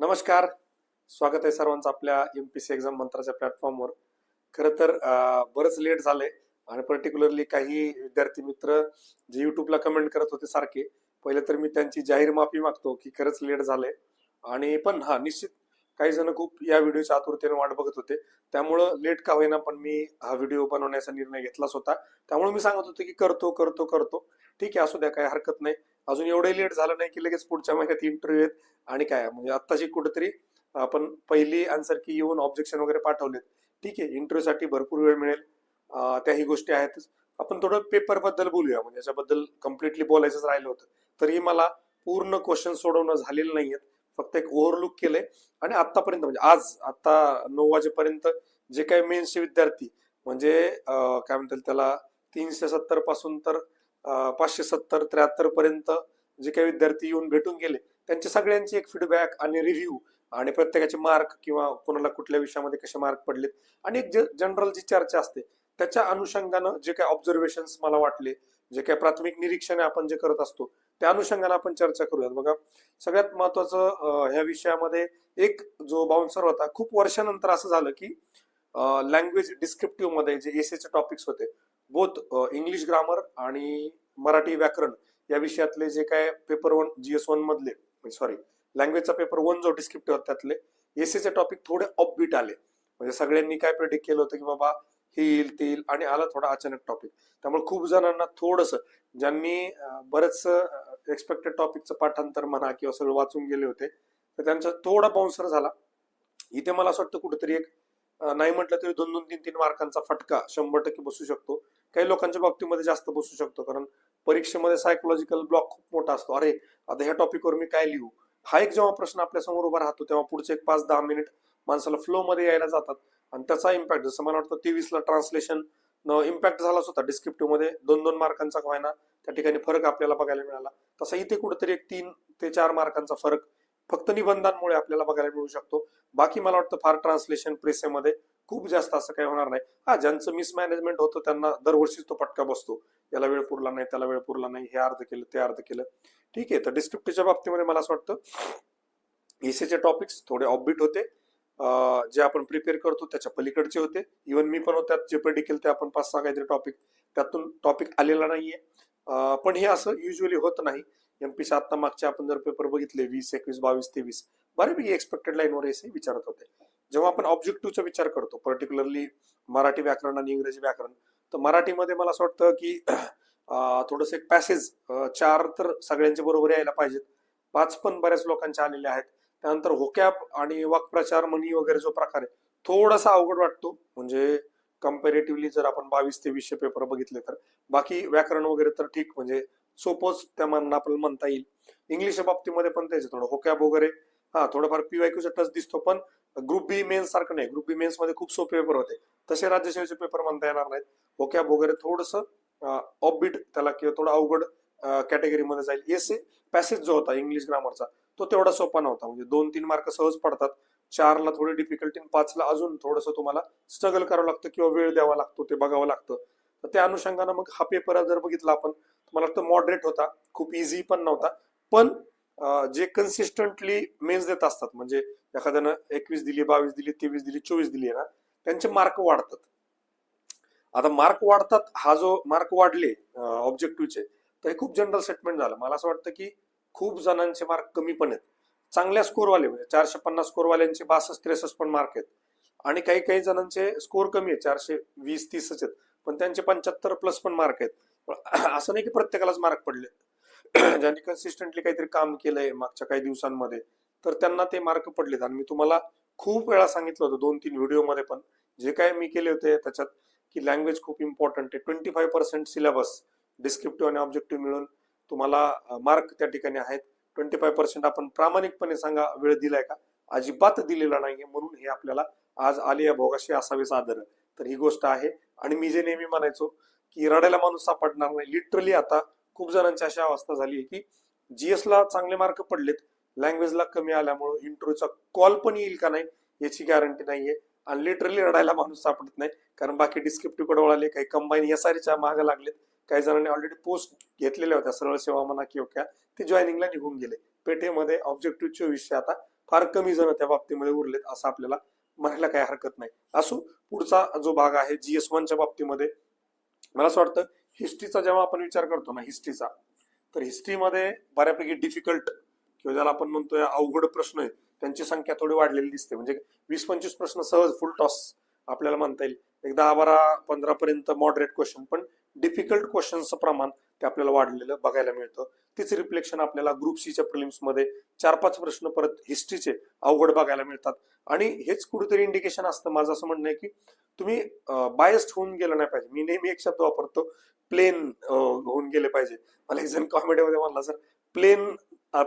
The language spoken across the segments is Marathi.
नमस्कार. स्वागत आहे सर्वांचं आपल्या एम पी सी एक्झाम मंत्राच्या प्लॅटफॉर्मवर खरं तर बरंच लेट झालंय आणि पर्टिक्युलरली काही विद्यार्थी मित्र जे युट्यूबला कमेंट करत होते सारखे पहिले तर मी त्यांची जाहीर माफी मागतो की खरंच लेट झालंय. आणि पण हा निश्चित काही जण खूप या व्हिडिओच्या आतुरतेने वाट बघत होते. त्यामुळं लेट का होईना पण मी हा व्हिडिओ बनवण्याचा निर्णय घेतलाच होता त्यामुळे मी सांगत होतो की करतो करतो करतो. ठीक आहे असू द्या काही हरकत नाही. अजून एवढे लेट झालं नाही की लगेच पुढच्या महिन्यात इंटरव्ह्यू आहेत. आणि काय म्हणजे आत्ताशी कुठेतरी आपण पहिली आन्सर की येऊन ऑब्जेक्शन वगैरे पाठवलेत. ठीक आहे इंटरव्ह्यू साठी भरपूर वेळ मिळेल. त्याही गोष्टी आहेतच. आपण थोडं पेपरबद्दल बोलूया म्हणजे याच्याबद्दल कम्प्लिटली बोलायचंच राहिलं होतं. तरी मला पूर्ण क्वेश्चन सोडवणं झालेलं नाहीयेत फक्त एक ओव्हरलुक केलंय. आणि आतापर्यंत म्हणजे आज आता नऊ वाजेपर्यंत जे काही मेन्सचे विद्यार्थी म्हणजे काय म्हणतात त्याला तीनशे सत्तरपासून तर पाचशे सत्तर त्र्याहत्तर पर्यंत जे काही विद्यार्थी येऊन भेटून गेले त्यांचे सगळ्यांचे एक फीडबॅक आणि रिव्ह्यू आणि प्रत्येकाचे मार्क किंवा कोणाला कुठल्या विषयामध्ये कसे मार्क पडलेत आणि एक जनरल जी चर्चा असते त्याच्या अनुषंगानं जे काही ऑब्झर्वेशन मला वाटले जे काही प्राथमिक निरीक्षण आपण जे करत असतो त्या अनुषंगानं आपण चर्चा करूयात. बघा सगळ्यात महत्वाचं ह्या विषयामध्ये एक जो बाउन्सर होता खूप वर्षानंतर असं झालं की लँग्वेज डिस्क्रिप्टिव्हमध्ये जे एसएचे टॉपिक्स होते बोथ इंग्लिश ग्रामर आणि मराठी व्याकरण या विषयातले जे काय पेपर वन जीएस वन मधले सॉरी लँग्वेजचा पेपर वन जो डिस्क्रिप्टिव्ह होता त्यातले एसीचे टॉपिक थोडे अपबीट आले. म्हणजे सगळ्यांनी काय प्रेडिक्ट केलं होतं की बाबा हे येईल ते येईल आणि आला थोडा अचानक टॉपिक त्यामुळे खूप जणांना थोडस ज्यांनी बरंच एक्सपेक्टेड टॉपिकचं पाठांतर म्हणा किंवा सगळं वाचून गेले होते तर त्यांचा थोडा बाउन्सर झाला. इथे मला असं वाटतं कुठेतरी एक नाही म्हटलं तरी दोन दोन तीन तीन मार्कांचा फटका शंभर टक्के बसू शकतो. काही लोकांच्या बाबतीमध्ये जास्त बसू शकतो. कारण परीक्षेमध्ये सायकोलॉजिकल ब्लॉक खूप मोठा असतो. अरे आता ह्या टॉपिकवर मी काय लिहू? हा एक जेव्हा प्रश्न आपल्यासमोर उभा राहतो तेव्हा पुढचे एक पाच दहा मिनिट माणसाला फ्लो मध्ये यायला जातात. आणि त्याचा इम्पॅक्ट जसं मला वाटतं तेवीसला ट्रान्सलेशन इम्पॅक्ट झालाच होता डिस्क्रिप्टिव्हमध्ये दोन दोन मार्कांचा व्हायना त्या ठिकाणी फरक आपल्याला बघायला मिळाला. तसा इथे कुठेतरी एक तीन ते चार मार्कांचा फरक फक्त निबंधांमुळे आपल्याला बघायला मिळू शकतो. बाकी मला वाटतं फार ट्रान्सलेशन प्रेसेमध्ये खूप जास्त असं काही होणार नाही. हा ज्यांचं मिसमॅनेजमेंट होतं त्यांना दरवर्षीच तो पटका बसतो. याला वेळ पुरला नाही त्याला वेळ पुरला नाही हे अर्ध केलं ते अर्ध केलं. ठीक आहे तर डिस्क्रिप्टिव्हच्या बाबतीमध्ये मला असं वाटतं एसीचे टॉपिक्स थोडे ऑफबीट होते. जे आपण प्रिपेअर करतो त्याच्या पलीकडचे होते. इव्हन मी पण त्यात जे प्रेडिकल ते आपण पाच सहा काहीतरी टॉपिक त्यातून टॉपिक आलेला नाहीये. पण हे असं युजली होत नाही. एमपीच्या आता मागचे आपण जर पेपर बघितले वीस एकवीस बावीस तेवीस बऱ्यापैकी एक्सपेक्टेड लाईनवर एसे विचारत होते. जेव्हा आपण ऑब्जेक्टिव्हचा विचार करतो पर्टिक्युलरली मराठी व्याकरण आणि इंग्रजी व्याकरण तर मराठीमध्ये मला असं वाटतं की थोडस एक पॅसेज चार तर सगळ्यांच्या बरोबर यायला पाहिजेत. पाच पण बऱ्याच लोकांच्या आलेले आहेत. त्यानंतर होकॅप आणि वाक्प्रचार म्हणी वगैरे जो प्रकार आहे थोडासा अवघड वाटतो. म्हणजे कम्पॅरेटिव्हली जर आपण बावीस ते वीसशे पेपर बघितले तर. बाकी व्याकरण वगैरे तर ठीक म्हणजे सोपंच त्या मनाला आपल्याला म्हणता येईल. इंग्लिशच्या बाबतीमध्ये पण त्याचे थोडं होकॅप वगैरे हा थोडंफार पीवायक्यूचा टच दिसतो पण ग्रुप बी मेन्स सारखं नाही. ग्रुप बी मेन्समध्ये खूप सोपे पेपर होते. तसे राज्यसेवेचे पेपर म्हणता येणार नाहीत. होकॅब वगैरे थोडस ऑफबीट त्याला किंवा थोडं अवघड कॅटेगरीमध्ये जाईल. एसे पॅसेज जो होता इंग्लिश ग्रामरचा तो तेवढा सोपा नव्हता. म्हणजे दोन तीन मार्क सहज पडतात. चारला थोडी डिफिकल्टी पाचला अजून थोडस तुम्हाला स्ट्रगल करावं लागतं किंवा वेळ द्यावा लागतो ते बघावं लागतं. तर त्या अनुषंगानं मग हा पेपर जर बघितला आपण तर मला वाटतं मॉडरेट होता खूप इझी पण नव्हता. पण जे कन्सिस्टंटली मेन्स देत असतात म्हणजे एखाद्यानं एकवीस दिली बावीस दिली तेवीस दिली चोवीस दिली ना त्यांचे मार्क वाढतात. आता मार्क वाढतात हा जो मार्क वाढले ऑब्जेक्टिव्हचे तर हे खूप जनरल स्टेटमेंट झालं. मला असं वाटतं की खूप जणांचे मार्क कमी पण आहेत. चांगल्या स्कोरवाले म्हणजे चारशे पन्नास स्कोरवाल्यांचे बासष्ट त्रेसष्ट पण मार्क आहेत. आणि काही काही जणांचे स्कोर कमी आहे चारशे वीस तीसच आहेत. पण त्यांचे पंच्याहत्तर प्लस पण मार्क आहेत. असं नाही की प्रत्येकालाच मार्क पडले. ज्यांनी कन्सिस्टंटली काहीतरी काम केलंय मागच्या काही दिवसांमध्ये तर त्यांना ते मार्क पडलेत. आणि मी तुम्हाला खूप वेळा सांगितलं होतं दोन तीन व्हिडिओमध्ये पण. जे काय मी केले होते त्याच्यात की लँग्वेज खूप इम्पॉर्टंट आहे. Twenty five percent syllabus descriptive आणि ऑब्जेक्टिव्ह मिळून तुम्हाला मार्क त्या ठिकाणी आहेत. ट्वेंटी फाईव्ह पर्सेंट आपण प्रामाणिकपणे सांगा वेळ दिलाय का? अजिबात दिलेला नाहीये. म्हणून हे आपल्याला आज आलिया भोगाशी असावे सादर. तर ही गोष्ट आहे. आणि मी जे नेहमी म्हणायचो की रडायला माणूस सापडणार नाही. लिटरली आता खूप जणांची अशी अवस्था झाली आहे की जीएस ला चांगले मार्क पडलेत. लँग्वेजला कमी आल्यामुळे इंटरव्ह्यूचा कॉल पण येईल का नाही याची गॅरंटी नाहीये. आणि लिटरली रडायला माणूस सापडत नाही. कारण बाकी डिस्क्रिप्टिव्हकडे वळाले काही कंबाईन एस आरच्या मागे लागलेत. काही जणांनी ऑलरेडी पोस्ट घेतलेल्या होत्या. सरळ सेवा म्हणा किंवा काय ते जॉईनिंगला निघून गेले. पेठेमध्ये ऑब्जेक्टिव्ह विषय आता फार कमी जण त्या बाबतीमध्ये उरलेत असं आपल्याला म्हणायला काही हरकत नाही. असो पुढचा जो भाग आहे जीएस वनच्या बाबतीमध्ये मला असं वाटतं हिस्ट्रीचा जेव्हा आपण विचार करतो ना हिस्ट्रीचा तर हिस्ट्रीमध्ये बऱ्यापैकी डिफिकल्ट किंवा ज्याला आपण म्हणतोय अवघड प्रश्न आहे त्यांची संख्या थोडी वाढलेली दिसते. म्हणजे वीस पंचवीस प्रश्न सहज फुल टॉस आपल्याला म्हणता येईल. एक दहा बारा पंधरा पर्यंत मॉडरेट क्वेश्चन पण डिफिकल्ट क्वेश्चनचं प्रमाण ते आपल्याला वाढलेलं बघायला मिळतं. तीच रिफ्लेक्शन आपल्याला ग्रुप सीच्या प्रिलिम्समध्ये चार पाच प्रश्न परत हिस्ट्रीचे अवघड बघायला मिळतात. आणि हेच कुठेतरी इंडिकेशन असतं. माझं असं म्हणणं आहे की तुम्ही बायस्ड होऊन गेलं नाही पाहिजे. मी नेहमी एक शब्द वापरतो प्लेन होऊन गेले पाहिजे. मला एक जण कॉमेडीमध्ये म्हणला सर प्लेन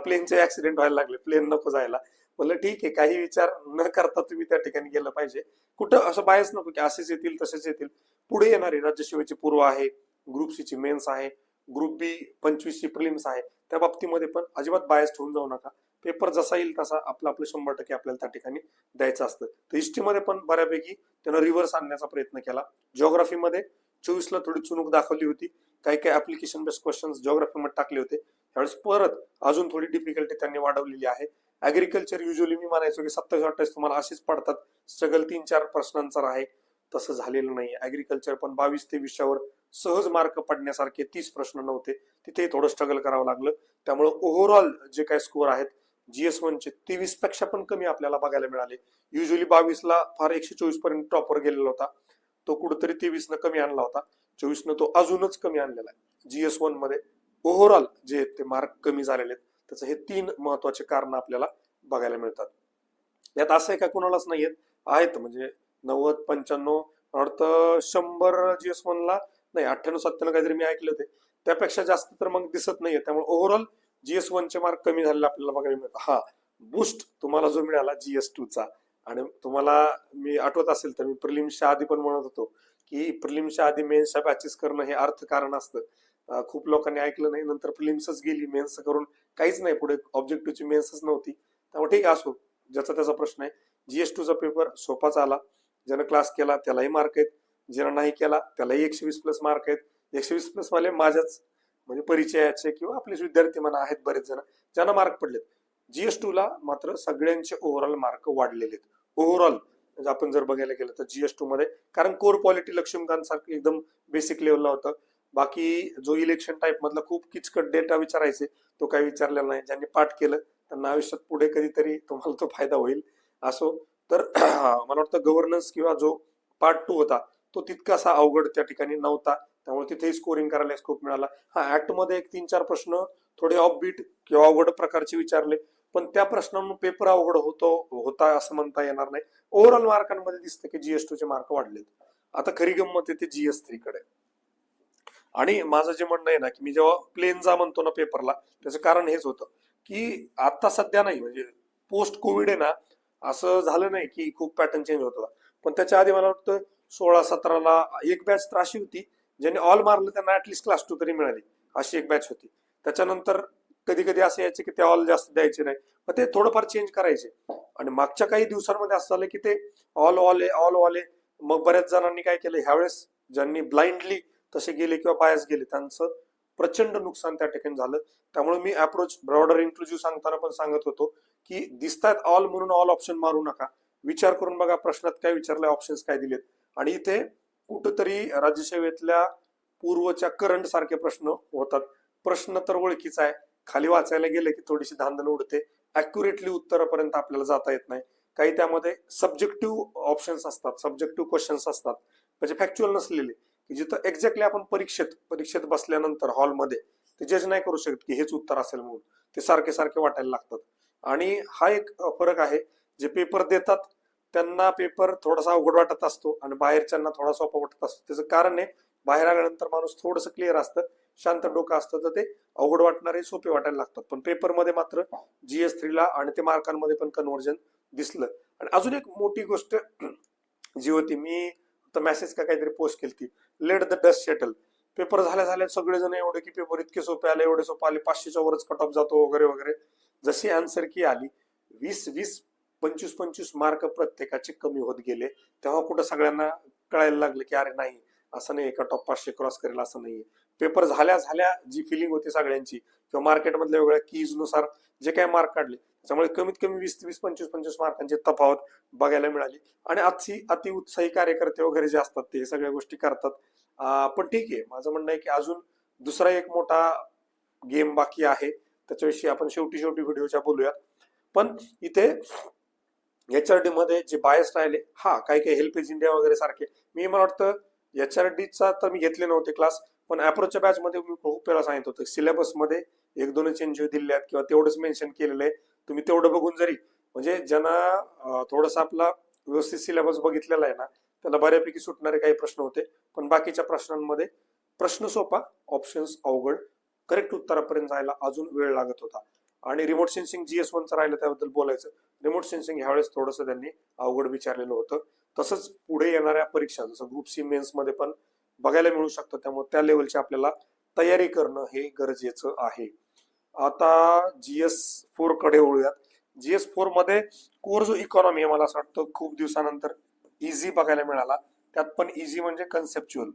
प्लेनचे ऍक्सिडेंट व्हायला लागले. प्लेन नको जायला. म्हणलं ठीक आहे काही विचार न करता तुम्ही त्या ठिकाणी गेलं पाहिजे. कुठं असं बायस नको की असेच येतील तसेच येतील. पुढे येणारे राज्यसेवेची पूर्व आहे. ग्रुप सी ची मेन्स आहे. ग्रुप बी पंचवीस ची प्रिलिम्स आहे. त्या बाबतीमध्ये पण अजिबात बायस्ड होऊन जाऊ नका. पेपर जसा येईल तसा आपलं आपलं शंभर टक्के आपल्याला त्या ठिकाणी द्यायचं असतं. तर हिस्ट्रीमध्ये पण बऱ्यापैकी त्यानं रिव्हर्स आणण्याचा प्रयत्न केला. जिओग्राफीमध्ये चोवीसला थोडी चुणूक दाखवली होती. काही काही ऍप्लिकेशन बेस्ड क्वेश्चन जिओग्राफीमध्ये टाकले होते. त्यावेळेस परत अजून थोडी डिफिकल्टी त्यांनी वाढवलेली आहे. ऍग्रिकल्चर युजली मी म्हणायचो की सत्तावीस अठ्ठावीस तुम्हाला असेच पडतात. स्ट्रगल तीन चार प्रश्नांचा आहे तसं झालेलं नाही ऍग्रिकल्चर पण बावीस ते विषयावर सहज मार्क पडण्यासारखे तीस प्रश्न नव्हते. तिथे थोडं स्ट्रगल करावं लागलं. त्यामुळे ओव्हरऑल जे काही स्कोअर आहेत जीएस वनचे तेवीसपेक्षा पण कमी आपल्याला बघायला मिळाले. युजली बावीसला फार एकशे चोवीसपर्यंत टॉपर गेलेला होता. तो कुठेतरी तेवीस न कमी आणला होता. चोवीस न तो अजूनच कमी आणलेला आहे. जीएस वनमध्ये ओव्हरऑल जे आहेत ते मार्क कमी झालेले आहेत. त्याचं हे तीन महत्त्वाचे कारण आपल्याला बघायला मिळतात. यात असं आहे का? कुणालाच नाहीयेत. आहेत म्हणजे नव्वद पंच्याण्णव अर्थ वाटतं शंभर जीएस वनला नाही अठ्ठ्याण्णव सत्त्याण्णव काहीतरी मी ऐकले होते. त्यापेक्षा जास्त तर मग दिसत नाहीये. त्यामुळे ओव्हरऑल जीएस वनचे मार्क कमी झालेले आपल्याला बघायला मिळतात. हा बूस्ट तुम्हाला जो मिळाला जीएस टूचा आणि तुम्हाला मी आठवत असेल तर मी प्रिलिम्सच्या आधी पण म्हणत होतो की प्रिलिम्सच्या आधी मेन्सच्या बॅचेस करणं हे अर्थकारण असतं. खूप लोकांनी ऐकलं नाही. नंतर प्रिलिम्सच गेली. मेन्स करून काहीच नाही. पुढे ऑब्जेक्टिव्हची मेन्सच नव्हती. त्यामुळे ठीक आहे असो. ज्याचा त्याचा प्रश्न आहे. जीएस टूचा पेपर सोपाच आला. ज्यानं क्लास केला त्यालाही मार्क आहेत. ज्यानं नाही केला त्यालाही एकशे वीस प्लस मार्क आहेत. एकशे वीस प्लस वाले माझ्याच म्हणजे परिचयाचे किंवा आपलेच विद्यार्थी म्हणा आहेत बरेच जण ज्यांना मार्क पडलेत. जीएस ला मात्र सगळ्यांचे ओव्हरऑल मार्क वाढलेले आहेत ओव्हरऑल म्हणजे आपण जर बघायला गेलं तर जीएस टू मध्ये कारण कोर क्वालिटी लक्ष्मीकांत सारखं एकदम बेसिक लेवलला होतं. बाकी जो इलेक्शन टाईप मधला खूप किचकट डेटा विचारायचे तो काही विचारलेला नाही. ज्यांनी पाठ केलं त्यांना आयुष्यात पुढे कधीतरी तुम्हाला तो फायदा होईल. असो तर मला वाटतं गव्हर्नन्स किंवा जो पार्ट टू होता तो तितकासा अवघड त्या ठिकाणी नव्हता. त्यामुळे तिथेही स्कोरिंग करायला स्कोप मिळाला. हा ऍक्टमध्ये एक तीन चार प्रश्न थोडे ऑफबीट किंवा अवघड प्रकारचे विचारले पण त्या प्रश्नांना पेपर अवघड होतो होता असं म्हणता येणार नाही. ओव्हरऑल मार्कांमध्ये दिसतं की जीएस टू चे मार्क वाढलेत. आता खरी गंमत येते जीएस थ्री कडे. आणि माझं जे म्हणणं आहे ना की मी जेव्हा प्लेन जा म्हणतो ना पेपरला त्याचं कारण हेच होतं की आता सध्या नाही म्हणजे पोस्ट कोविड आहे ना असं झालं नाही की खूप पॅटर्न चेंज होत होता. पण त्याच्या आधी मला वाटतं सोळा सतराला एक बॅच तर अशी होती ज्यांनी ऑल मारलं त्यांना ऍटलिस्ट क्लास टू तरी मिळाली. अशी एक बॅच होती. त्याच्यानंतर कधी कधी असं यायचे की ते ऑल जास्त द्यायचे नाही. मग ते थोडंफार चेंज करायचे. आणि मागच्या काही दिवसांमध्ये असं झालं की ते all all A all all A मग बऱ्याच जणांनी काय केलं ह्यावेळेस ज्यांनी ब्लाइंडली तसे गेले किंवा बायस गेले त्यांचं प्रचंड नुकसान त्या ठिकाणी झालं. त्यामुळे मी अप्रोच ब्रॉडर इन्क्लुझिव्ह सांगताना पण सांगत होतो. की दिसतात ऑल म्हणून ऑल ऑप्शन मारू नका. विचार करून बघा प्रश्नात काय विचारले ऑप्शन्स काय दिलेत. आणि इथे कुठंतरी राज्यसेवेतल्या पूर्वच्या करंट सारखे प्रश्न होतात. प्रश्न तर ओळखीचा आहे. खाली वाचायला गेले की थोडीशी धांदल उडते. अॅक्युरेटली उत्तरापर्यंत आपल्याला जाता येत नाही. काही त्यामध्ये सब्जेक्टिव्ह ऑप्शन्स असतात. सब्जेक्टिव्ह क्वेश्चन्स असतात. म्हणजे फॅक्च्युअल नसलेले. की जिथं एक्झॅक्टली आपण परीक्षेत परीक्षेत बसल्यानंतर हॉलमध्ये ते जज नाही करू शकत की हेच उत्तर असेल म्हणून. ते सारखे सारखे वाटायला लागतात. आणि हा एक फरक आहे जे पेपर देतात त्यांना पेपर थोडासा अवघड वाटत असतो आणि बाहेरच्यांना थोडा सोपा वाटत असतो. त्याचं कारण आहे बाहेर आल्यानंतर माणूस थोडंसं क्लिअर असतं शांत डोकं असतं तर ते अवघड वाटणारे सोपे वाटायला लागतात. पण पेपरमध्ये मात्र जीएस थ्रीला आणि ते मार्कांमध्ये पण कन्व्हर्जन दिसलं. आणि अजून एक मोठी गोष्ट जी होती मी तर मेसेज का काहीतरी पोस्ट केली ती let the dust settle paper झाल्या झाल्या सगळेजण एवढे की पेपर इतके सोपे आले एवढे सोपे आले पाचशेच्या वरच कट ऑफ जातो वगैरे वगैरे जशी आन्सर की आली वीस वीस पंचवीस पंचवीस मार्क प्रत्येकाचे कमी होत गेले. तेव्हा कुठं सगळ्यांना कळायला लागलं की अरे नाही असं नाही एका टॉप पाचशे क्रॉस करेल असं नाहीये. पेपर झाल्या झाल्या जी फिलिंग होती सगळ्यांची किंवा मार्केटमधल्या वेगळ्या कीजनुसार जे काही मार्क काढले त्यामुळे कमीत कमी वीस वीस पंचवीस पंचवीस मार्कांची तफावत बघायला मिळाली. आणि अति अति उत्साही कार्यकर्ते वगैरे जे असतात ते सगळ्या गोष्टी करतात. पण ठीक आहे. माझं म्हणणं आहे की अजून दुसरा एक मोठा गेम बाकी आहे. त्याच्याविषयी आपण शेवटी शेवटी व्हिडिओच्या बोलूयात. पण इथे एच आर डी मध्ये जे बायस राहिले हा काही काही हेल्पेज इंडिया वगैरे सारखे. मी मला वाटतं एच आर डीचा तर मी घेतले नव्हते क्लास पण अप्रोचच्या बॅच मध्ये मी खूप वेळा सांगितलं होतं. सिलेबसमध्ये एक दोन चेंज दिले आहेत किंवा तेवढंच मेन्शन केलेलं आहे. तुम्ही तेवढं बघून जरी म्हणजे ज्यांना थोडंसं आपला व्यवस्थित सिलेबस बघितलेला आहे ना त्याला बऱ्यापैकी सुटणारे काही प्रश्न होते. पण बाकीच्या प्रश्नांमध्ये प्रश्न सोपा ऑप्शन्स अवघड करेक्ट उत्तरापर्यंत जायला अजून वेळ लागत होता. आणि रिमोट सेन्सिंग जी एस वनचं राहिलं त्याबद्दल बोलायचं रिमोट सेन्सिंग ह्यावेळेस थोडंसं त्यांनी अवघड विचारलेलं होतं. तसंच पुढे येणाऱ्या परीक्षा जसं ग्रुप सी मेन्समध्ये पण बघायला मिळू शकतं त्यामुळे त्या लेवलची आपल्याला तयारी करणं हे गरजेचं आहे. आता जीएस फोरकडे वळूयात. जीएस फोरमध्ये कोर जो इकॉनॉमी आहे मला असं वाटतं खूप दिवसानंतर इझी बघायला मिळाला. त्यात पण इझी म्हणजे कन्सेप्च्युअल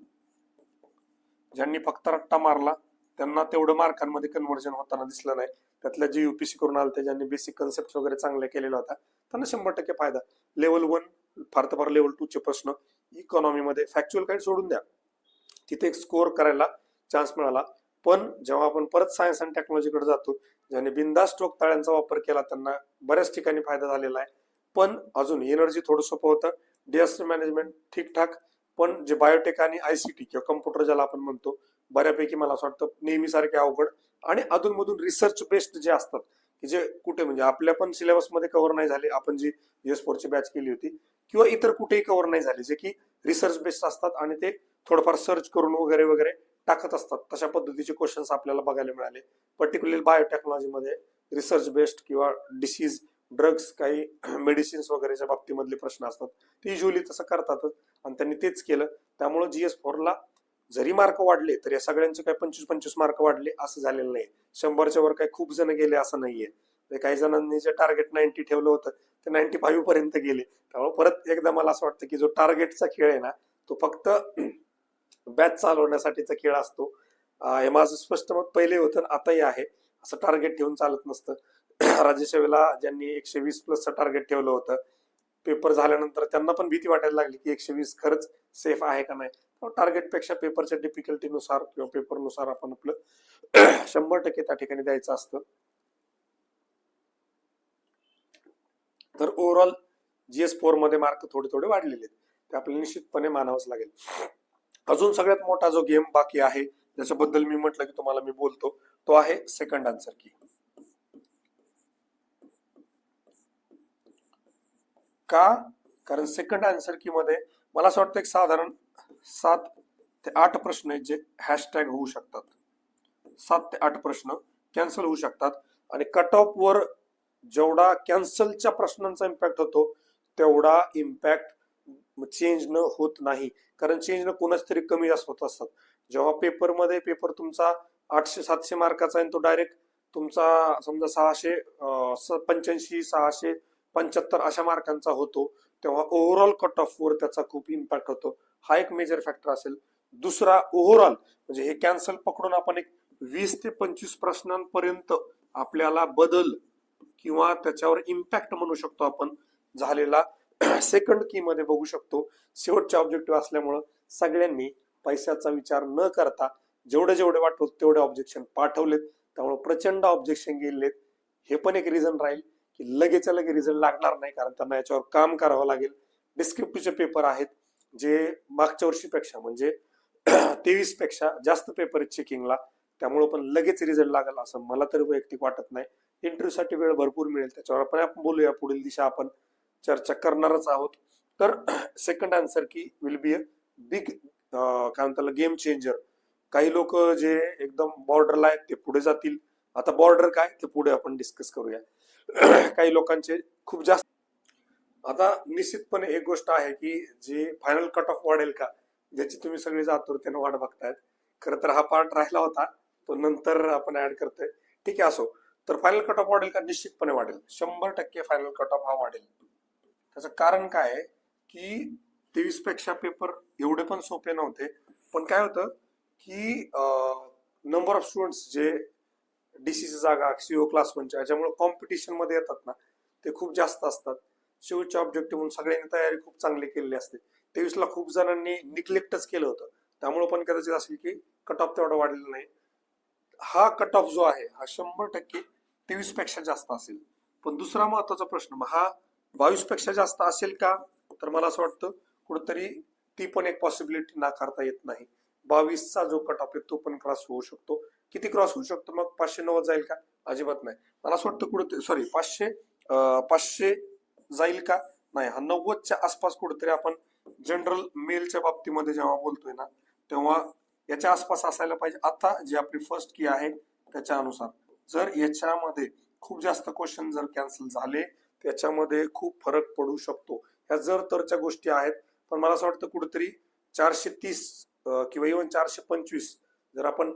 ज्यांनी फक्त रट्टा मारला त्यांना तेवढं मार्कांमध्ये कन्व्हर्जन होताना दिसलं नाही. त्यातल्या जे युपीसी करून आले ते ज्यांनी बेसिक कन्सेप्ट वगैरे चांगले केलेला होता त्यांना शंभर टक्के फायदा. लेवल वन फार तर फार लेवल टू चे प्रश्न. इकॉनॉमीमध्ये फॅक्च्युअल काही सोडून द्या. तिथे एक स्कोअर करायला चान्स मिळाला. पण जेव्हा आपण परत सायन्स अँड टेक्नॉलॉजीकडे जातो ज्यांनी बिंदास स्ट्रोक ताळ्यांचा वापर केला त्यांना बऱ्याच ठिकाणी फायदा झालेला आहे. पण अजून एनर्जी थोडं सोपं होतं. डिझास्टर मॅनेजमेंट ठीकठाक. पण जे बायोटेक आणि आयसीटी किंवा कम्प्युटर ज्याला आपण म्हणतो बऱ्यापैकी मला असं वाटतं नेहमीसारखे अवघड आणि अधूनमधून रिसर्च बेस्ड जे असतात की जे कुठे म्हणजे आपल्या पण सिलेबसमध्ये कव्हर नाही झाले आपण जी एस फोरची बॅच केली होती किंवा इतर कुठेही कव्हर नाही झाले जे की रिसर्च बेस्ड असतात आणि ते थोडंफार सर्च करून वगैरे वगैरे टाकत असतात. तशा पद्धतीचे क्वेश्चन्स आपल्याला बघायला मिळाले. पर्टिक्युलरली बायोटेक्नॉलॉजीमध्ये रिसर्च बेस्ड किंवा डिसीज ड्रग्स काही मेडिसिन्स वगैरेच्या बाबतीमधले प्रश्न असतात. ते युजली तसं करतातच आणि त्यांनी तेच केलं. त्यामुळे जीएस फोरला जरी मार्क वाढले तर या सगळ्यांचे काही पंचवीस पंचवीस मार्क वाढले असं झालेलं नाही. शंभरच्या वर काही खूप जण गेले असं नाहीये. काही जणांनी जे टार्गेट नाईन्टी ठेवलं होतं ते नाईन्टी फाईव्ह पर्यंत गेले. त्यामुळे परत एकदा मला असं वाटतं की जो टार्गेटचा खेळ आहे ना तो फक्त बॅच चालवण्यासाठीचा खेळ असतो. हे माझं स्पष्ट मत पहिले होतं आताही आहे. असं टार्गेट ठेवून चालत नसतं. राज्यसेवेला ज्यांनी एकशे वीस प्लसचं टार्गेट ठेवलं होतं पेपर झाल्यानंतर त्यांना पण भीती वाटायला लागली की एकशे वीस खरंच सेफ आहे का नाही. टार्गेटपेक्षा पेपरच्या डिफिकल्टीनुसार किंवा पेपरनुसार आपण आपलं शंभर टक्के त्या ठिकाणी द्यायचं असतं. तर ओव्हरऑल जीएस फोरमध्ये मार्क थोडे थोडे वाढलेले आहेत. ते आपल्याला निश्चितपणे मानावंच लागेल. अजून सगळ्यात मोठा जो गेम बाकी आहे ज्याच्याबद्दल मी म्हटलं की तुम्हाला मी बोलतो तो आहे सेकंड आन्सर की का? कारण सेकंड आन्सर की मध्ये मला असं वाटतं एक साधारण सात ते आठ प्रश्न आहेत जे हॅशटॅग होऊ शकतात. सात ते आठ प्रश्न कॅन्सल होऊ शकतात. आणि कट ऑफ वर जेवढा कॅन्सलच्या प्रश्नांचा इम्पॅक्ट होतो तेवढा इम्पॅक्ट चेंज न होत नाही. कारण चेंज न कोणाच तरी कमी जास्त होत असतात. जेव्हा पेपरमध्ये पेपर तुमचा आठशे सातशे मार्काचा आहे तो डायरेक्ट तुमचा समजा सहाशे स- पंच्याऐंशी सहाशे पंच्याहत्तर अशा मार्कांचा होतो तेव्हा ओव्हरऑल कट ऑफ वर त्याचा खूप इम्पॅक्ट होतो. हा एक मेजर फॅक्टर असेल. दुसरा ओव्हरऑल म्हणजे हे कॅन्सल पकडून आपण एक वीस ते पंचवीस प्रश्नांपर्यंत आपल्याला बदल किंवा त्याच्यावर इम्पॅक्ट म्हणू शकतो आपण झालेला सेकंड की मध्ये बघू शकतो. शेवटचे ऑब्जेक्टिव्ह असल्यामुळं सगळ्यांनी पैशाचा विचार न करता जेवढे जेवढे वाटतो तेवढे ऑब्जेक्शन पाठवलेत. त्यामुळे प्रचंड ऑब्जेक्शन गेलेत. हे पण एक रिझन राहील. की लगेच लगे रिझल्ट लागणार नाही कारण त्यांना याच्यावर काम करावं लागेल. डिस्क्रिप्टिव्हचे पेपर आहेत जे मागच्या वर्षीपेक्षा म्हणजे तेवीसपेक्षा जास्त पेपर आहेत चेकिंगला त्यामुळे पण लगेच रिझल्ट लागेल असं मला तरी वैयक्तिक वाटत नाही. इंटरव्ह्यूसाठी वेळ भरपूर मिळेल. त्याच्यावर आपण आपण बोलूया. पुढील दिशा आपण चर्चा करणारच आहोत. तर second answer key will be a big काय म्हणतात गेम चेंजर काही लोक जे एकदम बॉर्डरला आहेत ते पुढे जातील. आता बॉर्डर काय? ते पुढे आपण डिस्कस करूया. काही लोकांचे खूप जास्त. आता निश्चितपणे एक गोष्ट आहे की जी फायनल कट ऑफ वाढेल का ज्याची तुम्ही सगळे आतुरतेने वाट बघतायत खरं तर हा पार्ट राहिला होता तो नंतर आपण ऍड करतोय. ठीक आहे असो. तर फायनल कट ऑफ वाढेल का? निश्चितपणे वाढेल. शंभर टक्के फायनल कट ऑफ हा वाढेल. त्याचं कारण काय आहे की तेवीसपेक्षा पेपर एवढे पण सोपे नव्हते. पण काय होतं की नंबर ऑफ स्टुडंट्स जे डीसीची जागा सीओ क्लास वनच्या ज्यामुळे कॉम्पिटिशनमध्ये येतात ना ते खूप जास्त असतात. शेवटच्या ऑब्जेक्टिव्ह म्हणून सगळ्यांनी तयारी खूप चांगली केलेली असते. तेवीसला खूप जणांनी निग्लेक्टच केलं होतं. त्यामुळे पण कदाचित असेल की कट ऑफ तेवढा वाढलेला नाही. हा कट ऑफ जो आहे हा शंभर टक्के तेवीसपेक्षा जास्त असेल. पण दुसरा महत्त्वाचा प्रश्न मग हा बावीसपेक्षा जास्त असेल का? तर मला असं वाटतं कुठंतरी ती पण एक पॉसिबिलिटी नाकारता येत नाही. बावीसचा जो कट ऑफ आहे तो पण क्रॉस होऊ शकतो. किती क्रॉस होऊ शकतो? मग पाचशे नव्वद जाईल का? अजिबात नाही. मला असं वाटतं कुठं सॉरी पाचशे पाचशे जाईल का? नाही हा नव्वदच्या आसपास कुठेतरी आपण जनरल मेलच्या बाबतीमध्ये जेव्हा बोलतोय ना तेव्हा याच्या आसपास असायला पाहिजे. आता जी आपली फर्स्ट की आहे त्याच्या अनुसार जर याच्यामध्ये खूप जास्त क्वेश्चन जर कॅन्सल झाले त्याच्यामध्ये खूप फरक पडू शकतो. ह्या जर तरच्या गोष्टी आहेत पण मला असं वाटतं कुठेतरी चारशे तीस किंवा इव्हन चारशे पंचवीस जर आपण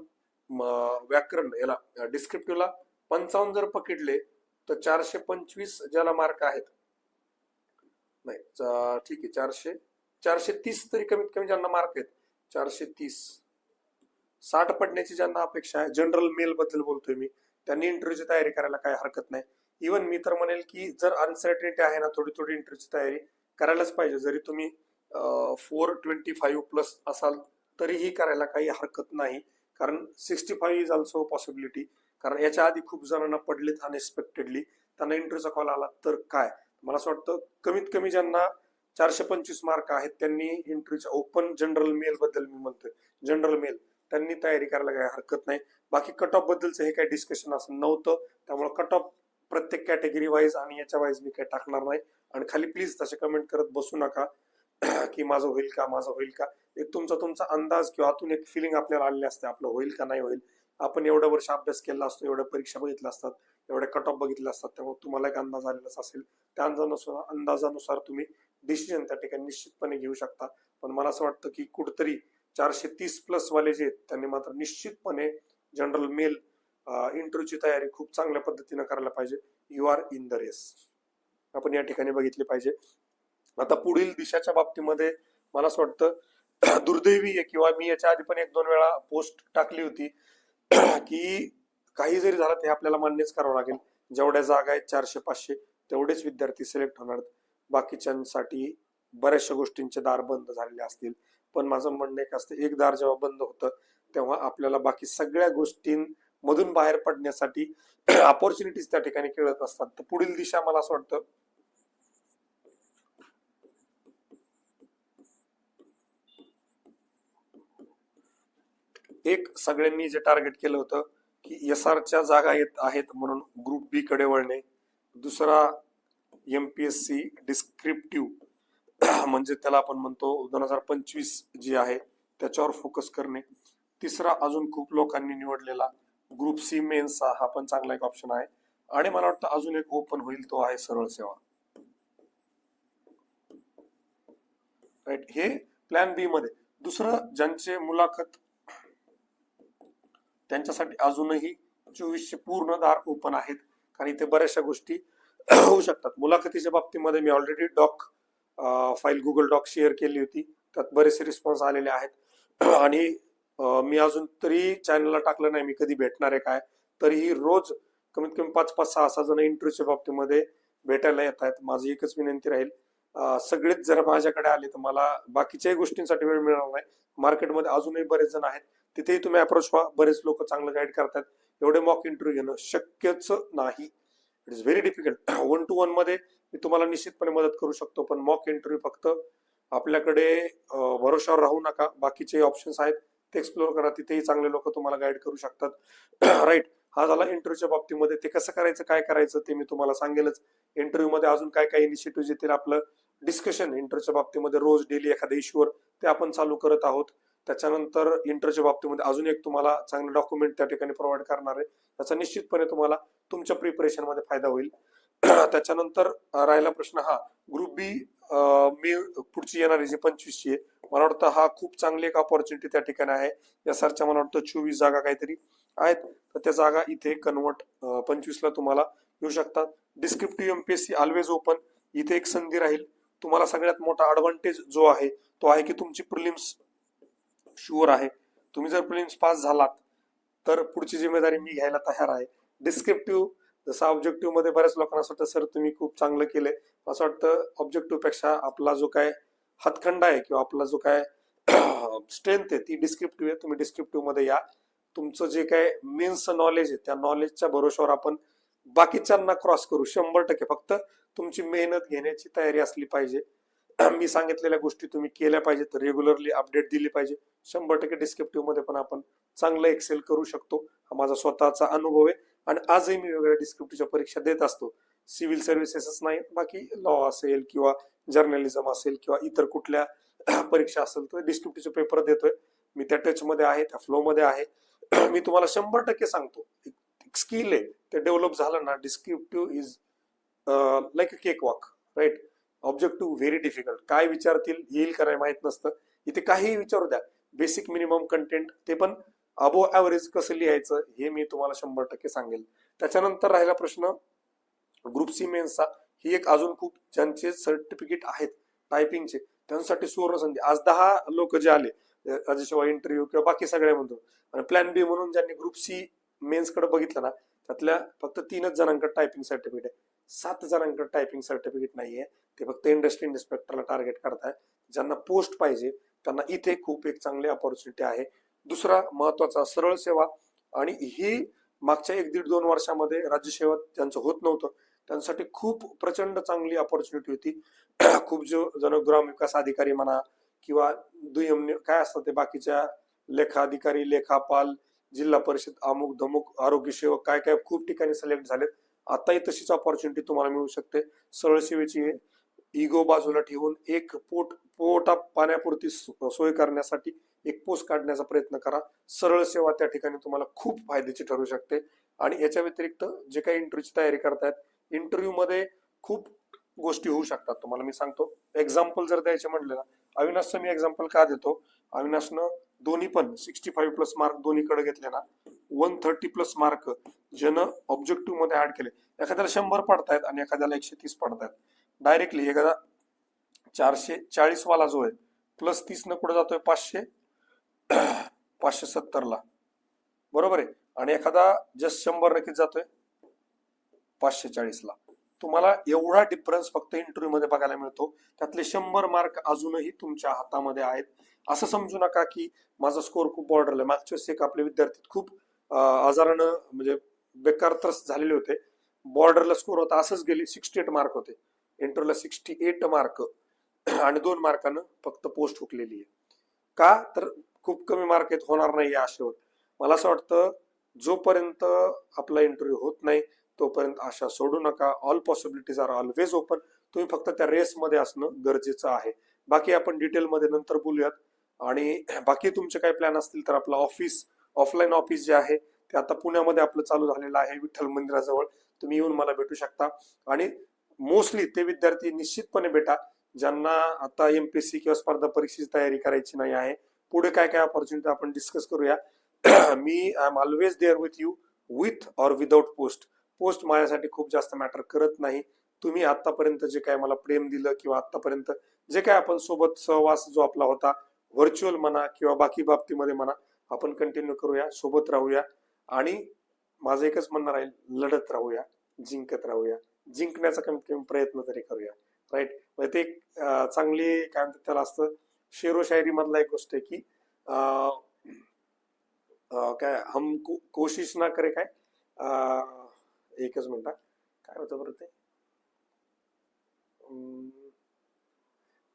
व्याकरण याला डिस्क्रिप्टिव्हला पंचावन्न जर पकडले तर चारशे पंचवीस ज्याला मार्क आहेत. नाही ठीक आहे चारशे चारशे तीस तरी कमीत कमी ज्यांना मार्क आहेत चारशे तीस. साठ पडण्याची ज्यांना अपेक्षा आहे जनरल मेल बद्दल बोलतोय मी त्यांनी इंटरव्ह्यूची तयारी करायला काही हरकत नाही. इव्हन मी तर म्हणेल की जर अनसर्टनिटी आहे ना थोडी थोडी इंटरव्ह्यूची तयारी करायलाच पाहिजे. जरी तुम्ही फोर ट्वेंटी फाईव्ह प्लस असाल तरीही करायला काही हरकत नाही. कारण sixty five is also possibility कारण याच्या आधी खूप जणांना पडलेत अनएक्सपेक्टेडली त्यांना इंटरव्ह्यूचा कॉल आला तर काय? मला असं वाटतं कमीत कमी ज्यांना चारशे पंचवीस मार्क आहेत त्यांनी इंटरव्ह्यूच्या ओपन जनरल मेल बद्दल मी म्हणतोय. जनरल मेल त्यांनी तयारी करायला काही हरकत नाही. बाकी कट ऑफ बद्दलचं हे काही डिस्कशन असं नव्हतं. त्यामुळे कट ऑफ प्रत्येक कॅटेगरी वाईज आणि याच्या वाईज मी काही टाकणार नाही. आणि खाली प्लीज तसे कमेंट करत बसू नका. की माझं होईल का माझं होईल का? एक तुमचा तुमचा अंदाज किंवा आतून एक फिलिंग आपल्याला आलेली असते. आपलं होईल का नाही होईल? आपण एवढं वर्ष अभ्यास केला असतो एवढ्या परीक्षा बघितल्या असतात एवढे कट ऑफ बघितले असतात त्यामुळे तुम्हाला एक अंदाज आलेलाच असेल. त्या अंदाजानुसार अंदाजानुसार तुम्ही डिसिजन त्या ठिकाणी निश्चितपणे घेऊ शकता. पण मला असं वाटतं की कुठतरी चारशे तीस प्लस वाले जे आहेत त्यांनी मात्र निश्चितपणे जनरल मेल इंटरव्ह्यूची तयारी खूप चांगल्या पद्धतीने करायला पाहिजे. You are in the race आपण या ठिकाणी बघितले पाहिजे. आता पुढील दिशाच्या बाबतीमध्ये मला असं वाटतं दुर्दैवी आहे किंवा मी याच्या आधी पण एक दोन वेळा पोस्ट टाकली होती की काही जरी झालं ते आपल्याला मान्यच करावं लागेल. जेवढ्या जागा आहेत चारशे पाचशे तेवढेच विद्यार्थी सिलेक्ट होणार बाकीच्यांसाठी बऱ्याचशा गोष्टींचे दार बंद झालेले असतील. पण माझं म्हणणं एक असतं एक दार जेव्हा बंद होतं तेव्हा आपल्याला बाकी सगळ्या गोष्टींमधून बाहेर पडण्यासाठी ऑपॉर्च्युनिटीज त्या ठिकाणी खेळत असतात तर पुढील दिशा मला असं वाटतं एक सगळ्यांनी जे टार्गेट केलं होतं की एस आरच्या जागा येत आहेत म्हणून ग्रुप बी कडे वळणे. दुसरा M P S C descriptive म्हणजे त्याला आपण म्हणतो दोन हजार पंचवीस जी आहे त्याच्यावर फोकस करणे. तिसरा अजून खूप लोकांनी निवडलेला ग्रुप सी मेन्सचा हा पण चांगला एक ऑप्शन आहे. आणि मला वाटतं अजून एक ओपन होईल तो आहे सरळ सेवा. राईट हे प्लॅन बी मध्ये. दुसरं ज्यांचे मुलाखत त्यांच्यासाठी अजूनही चोवीसशे पूर्ण दार ओपन आहेत. कारण इथे बऱ्याचशा गोष्टी होऊ शकतात. मुलाखतीच्या बाबतीमध्ये मी already doc file Google doc share केली होती. त्यात बरेचसे रिस्पॉन्स आलेले आहेत. आणि मी अजून तरी चॅनलला टाकलं नाही. मी कधी भेटणार आहे काय? तरीही रोज कमीत कमी पाच पाच सहा सहा जण इंटरव्ह्यूच्या बाबतीमध्ये भेटायला येत आहेत माझी एकच विनंती राहील. सगळेच जर माझ्याकडे आले तर मला बाकीच्याही गोष्टींसाठी वेळ मिळणार नाही. मार्केटमध्ये अजूनही बरेच जण आहेत. तिथेही तुम्ही अप्रोच व्हा बरेच लोक चांगलं गाईड करतात. एवढे मॉक इंटरव्ह्यू घेणं शक्यच नाही. It is very difficult one to वनमध्ये मी तुम्हाला निश्चितपणे मदत करू शकतो पण मॉक इंटरव्ह्यू फक्त आपल्याकडे भरोशावर राहू नका. बाकीचे ऑप्शन्स आहेत ते एक्सप्लोर करा. तिथेही चांगले लोक तुम्हाला गाईड करू शकतात. राईट हा झाला इंटरव्ह्यूच्या बाबतीमध्ये. ते कसं करायचं काय करायचं ते मी तुम्हाला सांगेलच. इंटरव्ह्यूमध्ये अजून काय काय इनिशिएटिव्ह येतील आपलं? डिस्कशन इंटरव्ह्यूच्या बाबतीमध्ये रोज डेली एखाद्या इश्यूवर ते आपण चालू करत आहोत. त्याच्यानंतर इंटरच्या बाबतीमध्ये अजून एक तुम्हाला चांगले डॉक्युमेंट त्या ठिकाणी प्रोव्हाइड करणार आहे. त्याचा निश्चितपणे तुम्हाला तुमच्या प्रिपरेशनमध्ये फायदा होईल. त्याच्यानंतर राहिला प्रश्न हा ग्रुप बी मी पुढची येणारी जी पंचवीसची आहे मला वाटतं हा खूप चांगली एक ऑपॉर्च्युनिटी त्या ठिकाणी आहे. या सरच्या मला वाटतं चोवीस जागा काहीतरी आहेत. तर त्या जागा इथे कन्वर्ट पंचवीसला तुम्हाला येऊ शकतात. डिस्क्रिप्टिव्ह एमपीएससी ऑलवेज ओपन इथे एक संधी राहील. तुम्हाला सगळ्यात मोठा ऍडव्हान्टेज जो आहे तो आहे की तुमची प्रिलिम्स शुअर आहे. तुम्ही जर प्रिलिम्स पास झालात तर पुढची जिम्मेदारी मी घ्यायला तयार आहे. डिस्क्रिप्टिव्ह जसं ऑब्जेक्टिव्हमध्ये बऱ्याच लोकांना असं वाटतं सर तुम्ही खूप चांगलं केले असं वाटतं ऑब्जेक्टिव्हपेक्षा आपला जो काय हातखंडा आहे किंवा आपला जो काय स्ट्रेंथ आहे ती डिस्क्रिप्टिव्ह आहे. तुम्ही डिस्क्रिप्टिव्हमध्ये या. तुमचं जे काय मेन्स नॉलेज आहे त्या नॉलेजच्या भरोश्यावर आपण बाकीच्यांना क्रॉस करू. शंभर टक्के. फक्त तुमची मेहनत घेण्याची तयारी असली पाहिजे. मी सांगितलेल्या गोष्टी तुम्ही केल्या पाहिजेत. रेग्युलरली अपडेट दिली पाहिजे. शंभर टक्के डिस्क्रिप्टिव्हमध्ये पण आपण चांगलं एक्सेल करू शकतो. हा माझा स्वतःचा अनुभव आहे. आणि आजही मी वेगवेगळ्या डिस्क्रिप्टिव्हच्या परीक्षा देत असतो. सिव्हिल सर्व्हिसेसच नाही बाकी लॉ असेल किंवा जर्नलिझम असेल किंवा इतर कुठल्या परीक्षा असेल तर डिस्क्रिप्टिव्हचे पेपर देतोय. मी त्या टच मध्ये आहे त्या फ्लो मध्ये आहे. मी तुम्हाला शंभर टक्के सांगतो. एक स्किल आहे ते डेव्हलप झालं ना descriptive is like a cake walk right objective very difficult. काय विचारतील येईल काय माहीत माहीत नसतं. इथे काहीही विचारू द्या. बेसिक मिनिमम कंटेंट ते पण अबो ऍव्हरेज कसं लिहायचं हे मी तुम्हाला शंभर टक्के सांगेल. त्याच्यानंतर राहिला प्रश्न ग्रुप सी मेन्सचा ही एक अजून खूप ज्यांचे सर्टिफिकेट आहेत टायपिंगचे त्यांच्यासाठी सुवर्ण संधी आज दहा लोक जे आले राजेशिवाय इंटरव्ह्यू किंवा बाकी सगळ्या म्हणतो. आणि प्लॅन बी म्हणून ज्यांनी ग्रुप सी मेन्सकडे बघितलं ना त्यातल्या फक्त तीनच जणांकडे टायपिंग सर्टिफिकेट आहे. सात जणांकडे टायपिंग सर्टिफिकेट नाहीये. ते फक्त इंडस्ट्री इन्स्पेक्टरला टार्गेट करताय ज्यांना पोस्ट पाहिजे त्यांना इथे खूप एक चांगली अपॉर्च्युनिटी आहे. दुसरा महत्त्वाचा सरळ सेवा आणि ही मागच्या एक दीड दोन वर्षामध्ये राज्य सेवा ज्यांचं होत नव्हतं. त्यांसाठी खूप प्रचंड चांगली अपॉर्च्युनिटी होती. खूप जो जण ग्रामविकास अधिकारी म्हणा किंवा दुय्यम काय असतात ते बाकीच्या लेखा अधिकारी लेखापाल जिल्हा परिषद अमुक धमुक आरोग्य सेवक काय काय खूप ठिकाणी सिलेक्ट झालेत. आताही तशीच ऑपॉर्च्युनिटी तुम्हाला मिळू शकते. सरळ सेवेची इगो बाजूला ठेवून एक पोट पोटा पाण्यापुरती सोय करण्यासाठी एक पोस्ट काढण्याचा प्रयत्न करा. सरळ सेवा त्या ठिकाणी तुम्हाला खूप फायद्याची ठरू शकते. आणि याच्या व्यतिरिक्त जे काही इंटरव्ह्यूची तयारी करतायत इंटरव्ह्यू मध्ये खूप गोष्टी होऊ शकतात. तुम्हाला मी सांगतो एक्झाम्पल जर द्यायचे म्हणले ना अविनाशचं मी एक्झाम्पल का देतो? अविनाशनं दोन्ही पण सिक्स्टी फाईव्ह प्लस मार्क दोन्हीकडे घेतले ना वन थर्टी प्लस मार्क ज्यानं ऑब्जेक्टिव्हमध्ये ऍड केले. एखाद्याला शंभर पडतायत आणि एखाद्याला एकशे तीस पडतायत डायरेक्टली एखादा चारशे चाळीस वाला जो आहे प्लस तीस न कुठे जातोय पाचशे पाचशे सत्तरला. बरोबर आहे? आणि एखादा जस्ट शंभर नक्कीच जातोय पाचशे चाळीसला. तुम्हाला एवढा डिफरन्स फक्त इंटरव्ह्यू मध्ये बघायला मिळतो. त्यातले शंभर मार्क अजूनही तुमच्या हातामध्ये आहेत. असं समजू नका की माझा स्कोअर खूप बॉर्डर आहे. मागच्या वेळेस एक आपले विद्यार्थी खूप आजारानं म्हणजे बेकार त्रस्त झालेले होते. बॉर्डरला स्कोअर होता असंच गेली सिक्स्टी एट मार्क होते. इंटरला सिक्स्टी एट मार्क आणि दोन मार्कानं फक्त पोस्ट हुकलेली आहे. का? तर खूप कमी मार्क आहेत होणार नाही या आशेवर. मला असं वाटतं जोपर्यंत आपला इंटरव्ह्यू होत नाही तोपर्यंत आशा सोडू नका. All possibilities are always open तुम्ही फक्त त्या रेसमध्ये असणं गरजेचं आहे. बाकी आपण डिटेलमध्ये नंतर बोलूयात. आणि बाकी तुमचे काही प्लॅन असतील तर आपलं ऑफिस ऑफलाईन ऑफिस जे आहे ते आता पुण्यामध्ये आपलं चालू झालेलं आहे विठ्ठल मंदिराजवळ. तुम्ही येऊन मला भेटू शकता. आणि मोस्टली ते विद्यार्थी निश्चितपणे भेटा. ज्यांना आता एम पी एस सी किंवा स्पर्धा परीक्षेची तयारी करायची नाही आहे. पुढे काय काय ऑपॉर्च्युनिटी आपण डिस्कस करूया. मी I am always there with you with or without post post माझ्यासाठी खूप जास्त मॅटर करत नाही. तुम्ही आतापर्यंत जे काय मला प्रेम दिलं किंवा आतापर्यंत जे काय आपण सोबत सहवास जो आपला होता व्हर्च्युअल म्हणा किंवा बाकी बाबतीमध्ये म्हणा आपण कंटिन्यू करूया सोबत राहूया. आणि माझं एकच म्हणणं राहील लढत राहूया जिंकत राहूया. जिंकण्याचा कमीत कमी प्रयत्न तरी करूया. राईट म्हणजे ते एक, चांगली काय म्हणतात त्याला असतं शेरो शायरी मधला एक गोष्ट आहे की काय हम को, कोशिश ना करे काय एकच मिनिट काय होतं बरं ते? अं,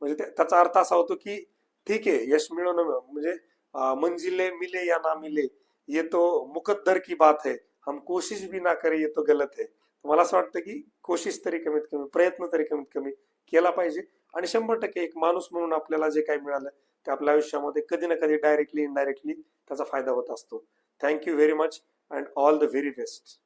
म्हणजे ते- त्याचा अर्थ असा होतो की ठीक आहे यश मिळवणं म्हणजे मंजिले मिले या ना मिले ये तो मुकद्दर की बात है। हम कोशिश भी ना करे ये तो गलत है। मला असं वाटतं की कोशिश तरी कमीत कमी प्रयत्न तरी कमीत कमी केला पाहिजे. आणि शंभर टक्के एक माणूस म्हणून आपल्याला जे काही मिळालं ते आपल्या आयुष्यामध्ये कधी ना कधी डायरेक्टली इनडायरेक्टली त्याचा फायदा होत असतो. Thank you very much and all the very best